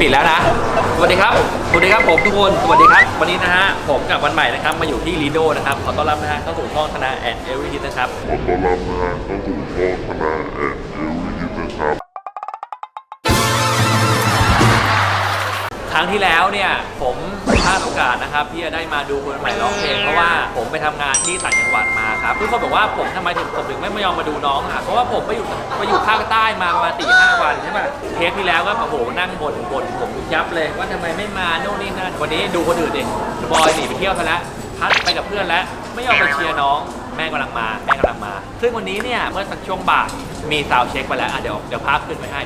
ปิดแล้วนะ สวัสดีครับ สวัสดีครับผมทุกคน สวัสดีครับ วันนี้นะฮะ ผมกับวันใหม่นะครับ มาอยู่ที่ลีโดนะครับ ขอต้อนรับนะฮะเข้าสู่ช่องธนาแอนเอลวิทินะครับ ขอต้อนรับนะฮะเข้าสู่ช่องคณะแอน รั้งที่แล้วเนี่ยผมพลาดโอกาสนะครับที่จะได้มาดูคนใหม่ร้องเพลงเพราะว่าผมไปทำงานที่ต่างจังหวัดมาครับทุกคนบอกว่าผมทำไมถึงผมถึงไม่มายอมมาดูน้องอะเพราะว่าผมไปอยู่ไปอยู่ภาคใต้มาประมาณสี่ห้าวันใช่ป่ะเทปที่แล้วก็โอ้โหนั่งบ่นบ่นผมยับเลยว่าทำไมไม่มาโน่นนี่นั่นวันนี้ดูคนอื่นเองบอยหนีไปเที่ยวซะแล้ว พัดไปกับเพื่อนแล้วไม่ยอมไปเชียร์น้อง แม่กำลังมาแม่กำลังมา ซึ่งวันนี้เนี่ยเมื่อสักช่วงบ่ายมีซาวด์เช็คไปแล้วอะเดี๋ยวเดี๋ยวภาพขึ้นไปให้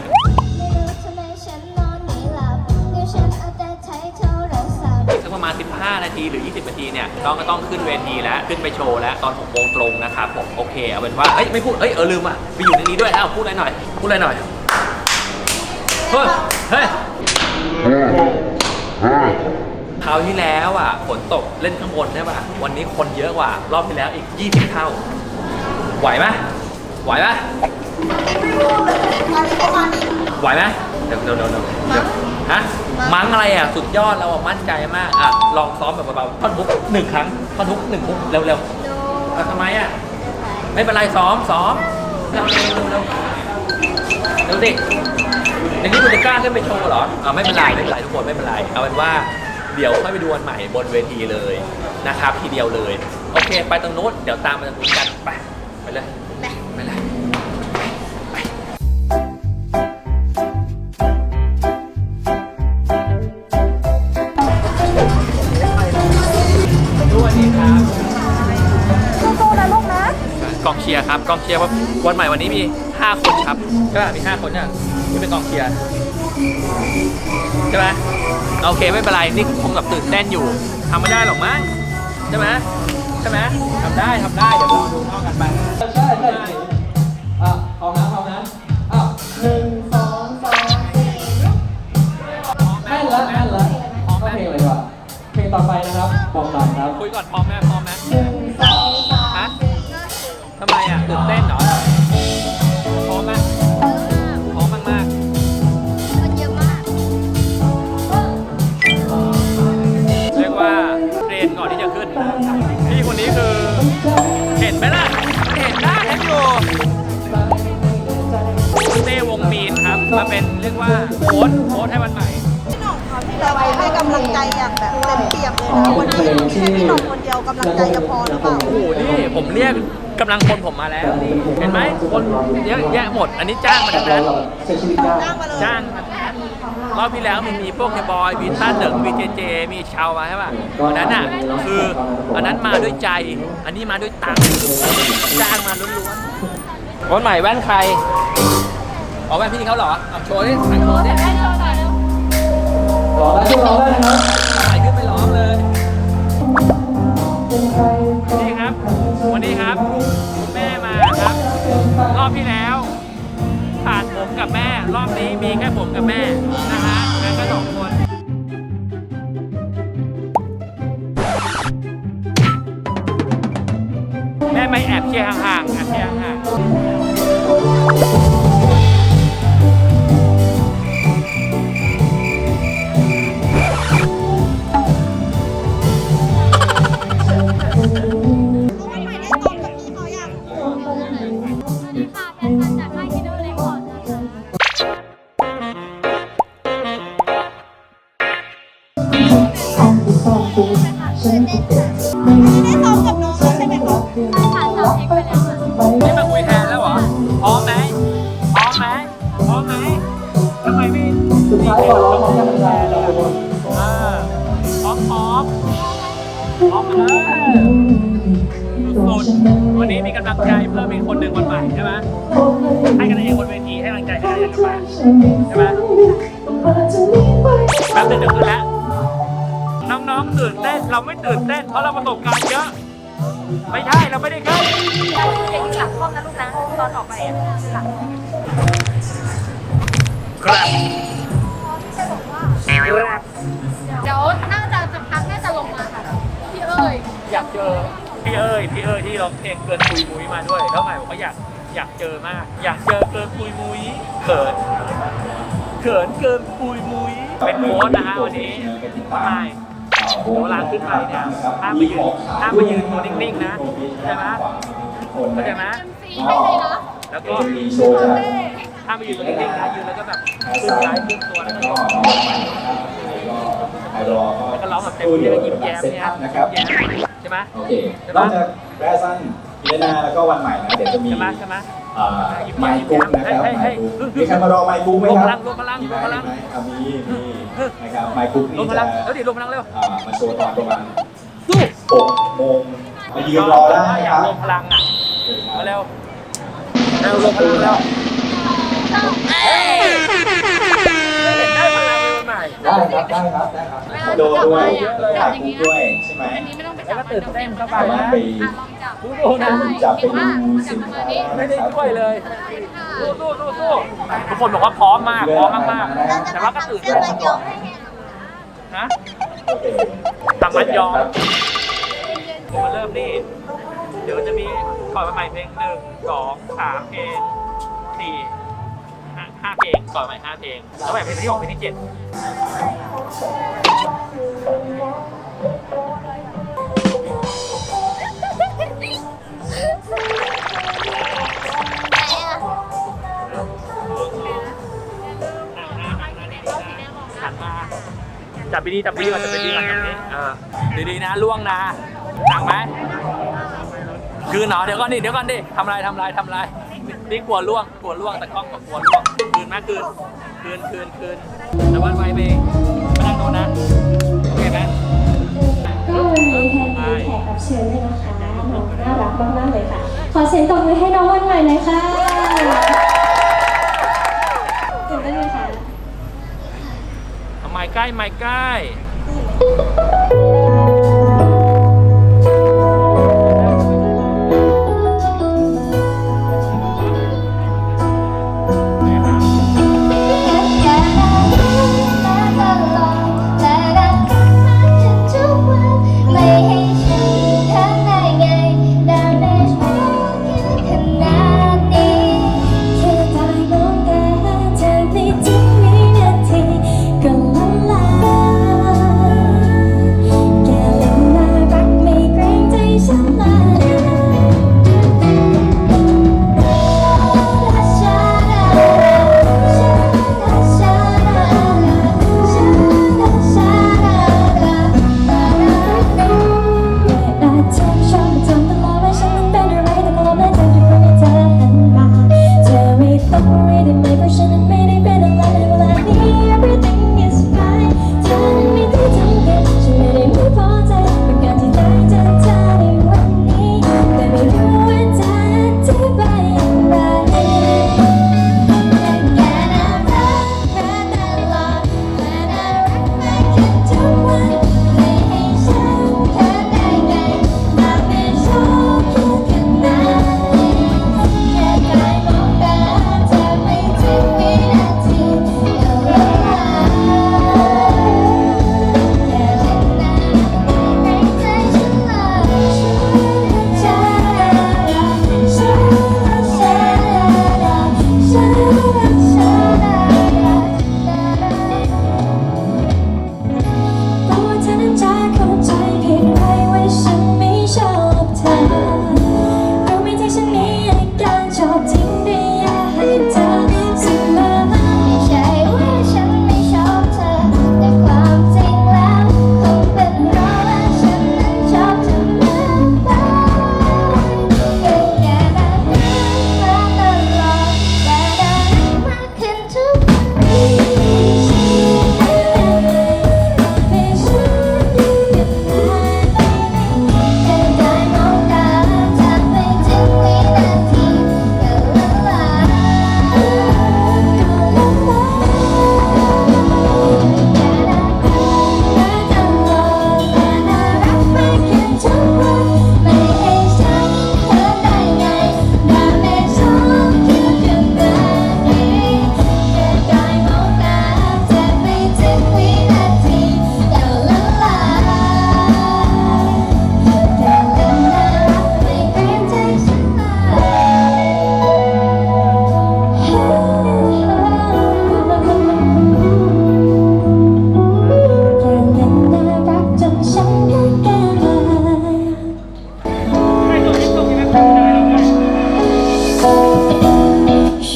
15 นาทีหรือ 20 นาทีเนี่ยน้องก็ต้องขึ้นเวทีแล้วขึ้นไปโชว์แล้วตอน6โมงตรงนะครับผมโอเคเอาเป็นว่าเอ้ยไม่พูดเอ้ยเออลืมอะไปอยู่ในนี้ด้วยเอ้าพูดอะไรหน่อยพูดอะไรหน่อยเฮ้ยเฮ้ยคราวที่แล้วอะฝนตกเล่นข้างบนใช่ป่ะวันนี้คนเยอะกว่ารอบที่แล้วอีก 20 เท่า ไหวไหมไหวไหมไหวไหมเดี๋ยวเดี๋ยวเดี๋ยว ฮะมั้งอะไรอะสุดยอดเราอะมั่นใจมากอะลองซ้อมแบบเบาๆท่อนฮุกหนึ่งครั้งท่อนฮุกหนึ่งฮุกเร็วๆดูเอาทำไมอะไม่เป็นไรซ้อมซ้อมเร็วเร็วเร็วเร็วเร็วสิอย่างนี้คุณจะกล้าขึ้นไปโชว์เหรออ่าไม่เป็นไรไม่เป็นไรทุกคนไม่เป็นไรเอาเป็นว่าเดี๋ยวค่อยไปดูวันใหม่บนเวทีเลยนะครับทีเดียวเลย โอเค ไปตรงนู้นเดี๋ยวตามไปตรงนู้นกันไปไปเลย องเชียร์ครับกองเชียร์ว่าวันใหม่วันนี้มี 5 คนครับใช่ป่ะมี5คนเนี่ยที่เป็นกองเชียร์ใช่ไหมโอเคไม่เป็นไรนี่คงแบบตื่นเต้นอยู่ทำไม่ได้หรอกมั้งใช่ไหมใช่ไหมทำได้ทำได้เดี๋ยวรอดูเข้ากันไปใช่ใช่อะพร้อมนะพอมนะอ้าวหนึ่งสองสามสี่แม่นแล้วแม่นแล้วพร้อมไหมก็เพลงอะไรวะเพลงต่อไปนะครับบอกหน่อยครับคุยก่อนพร้อมไหม ตื่นเต้นเหรอพร้อมไหมพร้อมมากมากๆมันเยอะมากเรียกว่าเทรนก่อนที่จะขึ้น พี่คนนี้คือ เห็นไหมล่ะเห็นได้เห็นอยู่เต้วงมีนครับ มาเป็นเรียกว่าโค้ดโค้ดให้วันใหม่ พี่หน่องค่ะพี่เราให้กำลังใจอย่างแบบเต็มเปี่ยมเลยนะวันนี้แค่พี่หน่องคนเดียวกำลังใจจะพอหรือเปล่า โอ้โหนี่ผมเรียก กำลังคนผมมาแล้วนี่เห็นไหมคนเยอะแยะหมด อันนี้จ้างมาทั้งนั้นใช้ชีวิตได้จ้างมาเลยจ้างมาทั้งนั้นรอบที่แล้วมันมีพวกเฮบอยมีต้าเหนิงมีเจเจมีชาวมาใช่ป่ะอันนั้นอะคืออันนั้นมาด้วยใจ อันนี้มาด้วยตังค์จ้างมาล้วนๆวันใหม่แว่นใครอ๋อแว่นพี่เขาเหรอเอาโชว์ดิใส่โชว์ดิรอได้ช่วยรอได้นะครับใส่ขึ้นไปร้องเลย รอบที่แล้วผ่านผมกับแม่ รอบนี้มีแค่ผมกับแม่นะฮะแม่ก็สองคนแม่ไม่แอบเชียร์ห่างๆแอบเชียร์ห่างๆ ได้ซ้อมกับน้องใช่ไหมคะผ่านสาวเช็คไปแล้วค่ะนี่มาคุยแทนแล้วเหรอพร้อมไหมพร้อมไหมพร้อมไหมทำไมไม่สุดท้ายก่อนร้องร้อมกันแล้วทุกคนเออพร้อมพร้อมพร้อมเออสุดวันนี้มีกำลังใจเพิ่มอีกคนหนึ่งคนใหม่ใช่ไหมให้กันเองบนเวทีให้กำลังใจให้กันเองกันไปใช่ไหมแป๊บนึงเดี๋ยวขึ้นแล้ว องๆตื่นเต้น เราไม่ตื่นเต้นเพราะเราประสบการณ์เยอะ ไม่ใช่เราไม่ได้ขึ้นเด็กหลังห้องนะลูกนะตอนออกไปอะหลังครับเดี๋ยวน่าจะสักพักน่าจะลงมาค่ะพี่เอ้ยอยากเจอพี่เอ้ยพี่เอ้ยที่ร้องเพลงเกินปุยมุ้ยมาด้วยแล้วใหม่บอกว่าอยากอยากเจอมาก อยากเจอเกินปุยมุ้ยเขินเขินเกินปุยมุ้ยเป็นโค้ชนะฮะวันนี้ใช่ เดี๋ยวเวลาขึ้นไปเนี่ยห้ามไปยืนห้ามไปยืนตัวนิ่งๆนะใช่ไหมเข้าใจไหมแล้วก็ห้ามไปยืนตัวนิ่งๆนะยืนแล้วก็แบบขึ้นซ้ายขึ้นตัวแล้วก็ลงไอรอแล้วก็ร้องแบบเต็มที่แล้วยิ้มแย้มเนี่ยนะครับยิ้มแย้มใช่ไหมโอเคนอกจากแรซันอิเลนาแล้วก็วันใหม่นะเดี๋ยวจะมีใช่ไหมใช่ไหมอ่าไมค์กุ๊กนะครับให้ให้ไมค์กุ๊กให้มีใครมารอไมค์กุ๊กไหมครับรวมพลังรวมพลังมีไหรวมพลังมีไหอะมีมี นะครับไมค์กุ๊กลนี่งพจะลังแล้วดิลงพลังเร็วอ่ามาโชว์ตอนประมาณสู้6โมงมายืนรอได้อคยากรับลงพลังอะมาเร็วเร็วลงพลังเร็วเฮ้ย ได้ครับได้ครับได้ครับโดด้วยถ่ายกุ๊กด้วยใช่ไหมอันนี้ไม่ต้องไปแล้วจับก็ตื่นเต้นเข้าไปสามารถนะไปอะลองจับดูดูนะจับไปดูสินค้าไม่ได้ช่วยเลยสู้สู้สู้สู้ทุกคนบอกว่าพร้อมมากพร้อมมากมากๆแต่ว่าก็ตื่นเต้นนะโอเคทำมัดยอมผมมาเริ่มนี่เดี๋ยวจะมีก่อนมาใหม่เพลงหนึ่งสองสามเพลงสี่ ห้าเพลงก่อนใหม่ห้าเพลงแล้วแบบเพลงที่หกเพลงที่เจ็ดหันมาจับดีจับดีก่อนจับดีก่อนจับดีเออดีๆนะล่วงนะหนักไหมคืนเหรอเดี๋ยวก่อนดิเดี๋ยวก่อนดิทำไรทำไรทำไรนี่กลัวล่วงกลัวล่วงแต่กล้องก็กลัวล่วง คืนไหมคืน คืนคืนคืนแต่วันไวไปไม่นั่งโดนนะ โอเคไหมก็วันนี้แทนมีแขกรับเชิญด้วยนะคะน้องน่ารักมากๆเลยค่ะ ขอเสียงตบมือให้น้องวันใหม่หน่อยค่ะตื่นเต้นไหมคะเอาไม้ใกล้ไม้ใกล้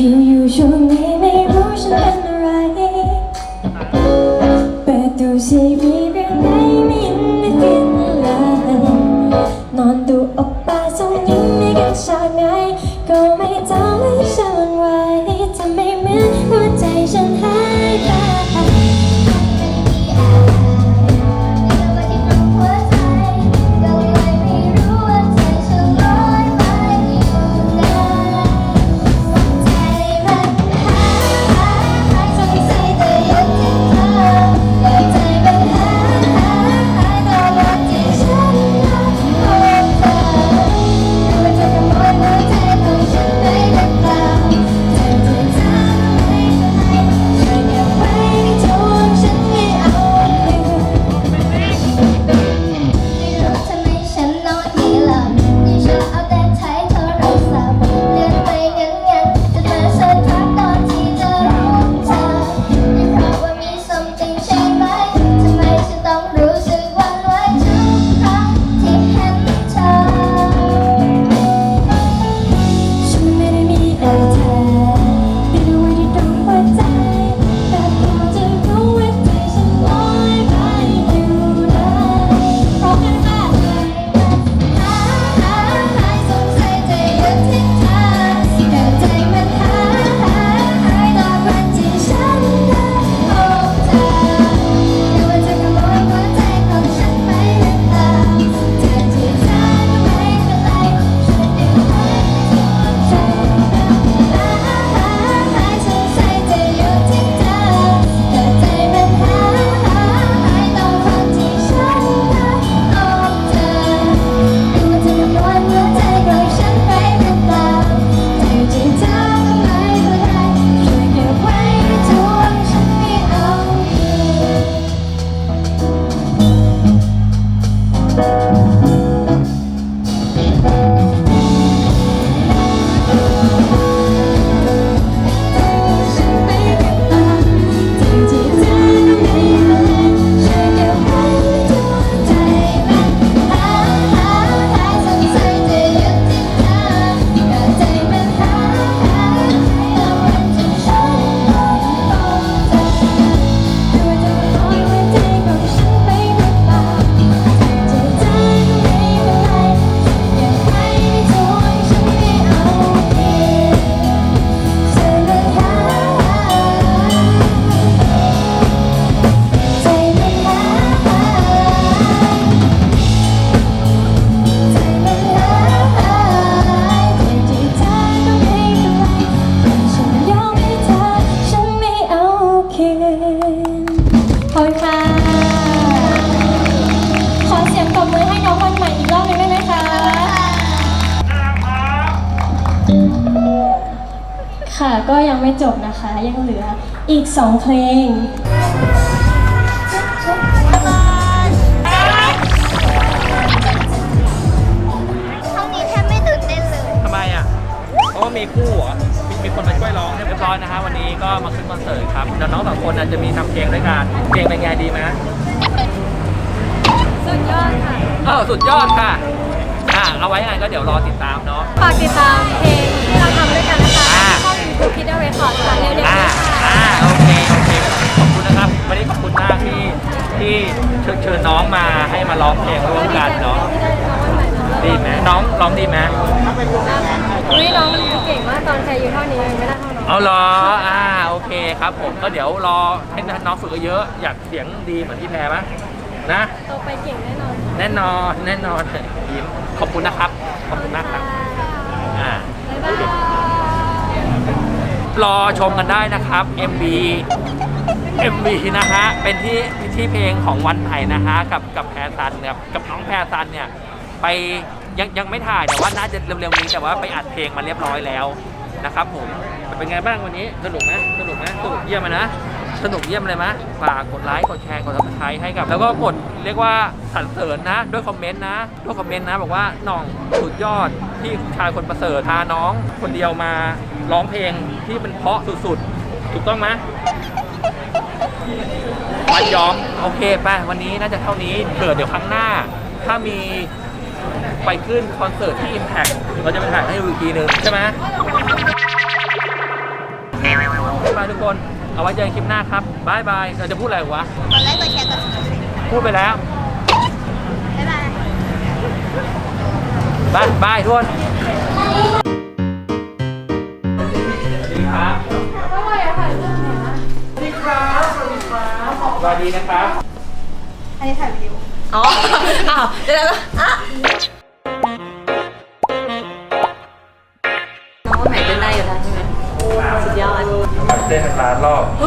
you you show ไม่จบนะคะ ยังเหลืออีก 2 เพลง ห้องนี้แทบไม่ตื่นเต้นเลย ทำไมอะเพราะว่ามีคู่เหรอมีมีคนมาช่วยร้องเรียบร้อยนะฮะวันนี้ก็มาขึ้นคอนเสิร์ตครับแล้วน้องสองคนอาจจะมีทำเพลงด้วยกันเพลงเป็นไงดีไหมสุดยอดค่ะ เออสุดยอดค่ะอ่าเอาไว้ยังไงก็เดี๋ยวรอติดตามเนาะ ฝากติดตามเพลงที่เราทำด้วยกันนะ คะอ่าช่องยูทูบคิดเดอร์เรคคอร์ดค่ะเร็วๆนี้อ่าค่ะอ่าโอเค โอเค ขอบคุณนะครับ วันนี้ขอบคุณมากที่ที่เชิญเชิญน้องมาให้มาร้องเพลงร่วมกันเนาะดีไหมน้องร้องดีไหมไม่น้องเก่งมากตอนแคร์อยู่เท่านี้ยังไม่ได้เท่าน้อง เอาเหรอ อ่า โอเคครับผม ก็เดี๋ยวรอให้น้องฝึกเยอะๆอยากเสียงดีเหมือนพี่แพรไหมนะ โตไปเก่งแน่นอนแน่นอน แน่นอนยิ้มขอบคุณนะครับ ขอบคุณมากครับอ่า บ๊ายบาย รอชมกันได้นะครับ MV MV นะฮะ เป็นที่ที่เพลงของวันไผ่นะฮะ กับกับแพรซันเนี่ยกับน้องแพรซันเนี่ย ไปยังยังไม่ถ่ายแต่ว่าน่าจะเร็วๆนี้แต่ว่าไปอัดเพลงมาเรียบร้อยแล้วนะครับผม เป็นไงบ้างวันนี้สนุกไหมสนุกไหมสนุกเยี่ยมไหมนะ สนุกเยี่ยมเลยไหมฝากกดไลค์กดแชร์กดซับสไครต์ให้กับ แล้วก็กดเรียกว่าสรรเสริญนะ ด้วยคอมเมนต์นะ ด้วยคอมเมนต์นะ บอกว่าน่องสุดยอดที่ชายคนประเสริฐพาน้อง คนเดียวมาร้องเพลงที่มันเพราะสุดๆ ถูกต้องไหมวัดยอมโอเคไปวันนี้น่าจะเท่านี้เผื่อเดี๋ยวครั้งหน้า ถ้ามีไปขึ้นคอนเสิร์ตที่ Impact เราจะไปถ่ายให้ดูอีกทีหนึ่งใช่ไหมมาทุกคน เอาไว้เจอกันคลิปหน้าครับบายบายเราจะพูดอะไรวะตอนแรกจะแค่ตัดสินใจพูดไปแล้วบ๊ายบาย บายบายทุกคนสวัสดีครับสวัสดีครับสวัสดีครับสวัสดีนะครับ อันนี้ถ่ายวิดีโอ อ๋อ อ้าว เดี๋ยวนะอะ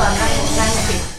ตอนนั่งนั่งติด